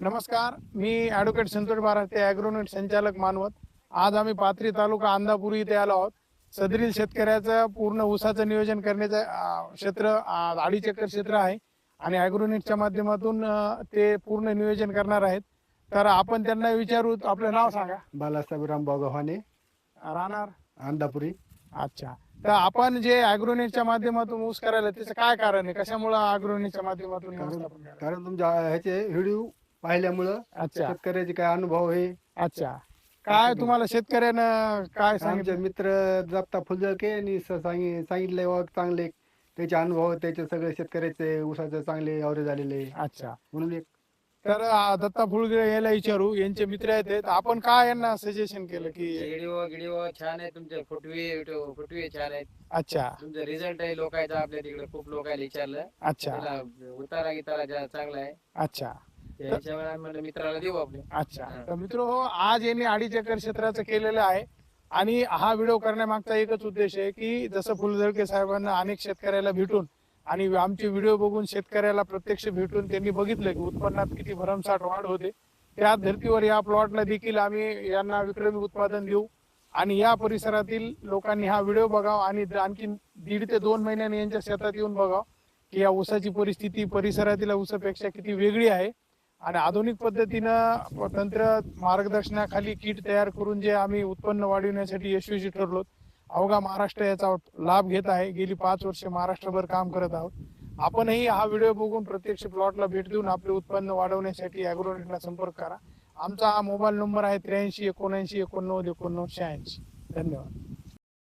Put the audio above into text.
नमस्कार मी ॲडव्होकेट संतोष बाराते ॲग्रोनेट संचालक मानवत. आज आम्ही पाथरी तालुका अंदापुरी इथे आलो आहोत. सदरील शेतकऱ्याचं पूर्ण ऊसाचं नियोजन करण्याचं क्षेत्र अडीच एकर क्षेत्र आहे. आणि ॲग्रोनेटच्या माध्यमातून ते पूर्ण नियोजन करणार आहेत. तर आपण त्यांना विचारू आपलं नाव सांगा. बालासाहेब रामभाऊ गव्हाणे राहणार? अंदापुरी. अच्छा. तर आपण जे ॲग्रोनेटच्या माध्यमातून ऊस करायला त्याचं काय कारण आहे? कशामुळे ॲग्रोनेटच्या माध्यमातून? कारण तुमच्या ह्याचे व्हिडिओ पाहिल्यामुळं अच्छा. शेतकऱ्याचे काय अनुभव आहे अच्छा. काय तुम्हाला शेतकऱ्यानं काय आमचे सांगितलं? मित्र आणि स- सांगी- सांगितले व चांगले. त्याचे अनुभव त्याचे सगळे शेतकऱ्याचे ऊसाचे चांगले आवरे झालेले. अच्छा. म्हणून एक तर आ, दत्ता फुलगे याला विचारू. यांचे मित्र आहेत. तर आपण काय यांना सजेशन केलं की व्हिडिओ गिडिओ छान आहे तुमचे. फुटवे फुटवे छान आहेत. अच्छा. तुमचा रिझल्ट आहे लोकांचा आपल्या तिकडे. खूप लोकांना विचारलं. अच्छा. त्याला उतारा गितारा जा- चांगला आहे. अच्छा. त्याच्यामुळे आम्ही म्हणलं मित्राला देऊ आपले अच्छा. तर मित्र हो आज यांनी अडीच एकर क्षेत्राचं केलेलं आहे. आणि हा व्हिडिओ करण्यामागचा एकच उद्देश आहे की जसं फुलझळके साहेबांना अनेक शेतकऱ्याला भेटून आणि आमचे व्हिडिओ बघून शेतकऱ्याला प्रत्यक्ष भेटून त्यांनी बघितलं की उत्पन्नात किती भरमसाठ वाढ होते. त्या धर्तीवर या प्लॉटला देखील आम्ही यांना विक्रमी उत्पादन देऊ. आणि या परिसरातील लोकांनी हा व्हिडिओ बघावा आणि आणखी दीड ते दोन महिन्यांनी यांच्या शेतात येऊन बघावं की या ऊसाची परिस्थिती परिसरातील ऊसापेक्षा किती वेगळी आहे. आणि आधुनिक पद्धतीनं तंत्र मार्गदर्शनाखाली किट तयार करून जे आम्ही उत्पन्न वाढविण्यासाठी यशस्वी ठरलो. अवघा महाराष्ट्र याचा लाभ घेत आहे. गेली पाच वर्ष महाराष्ट्रभर काम करत आहोत. आपणही हा व्हिडिओ बघून प्रत्यक्ष प्लॉटला भेट देऊन आपले उत्पन्न वाढवण्यासाठी अॅग्रोनेटला संपर्क करा. आमचा हा मोबाईल नंबर आहे त्र्याऐंशी एकोणऐंशी एकोणनव्वद एकोणनव्वद शहाऐंशी. धन्यवाद.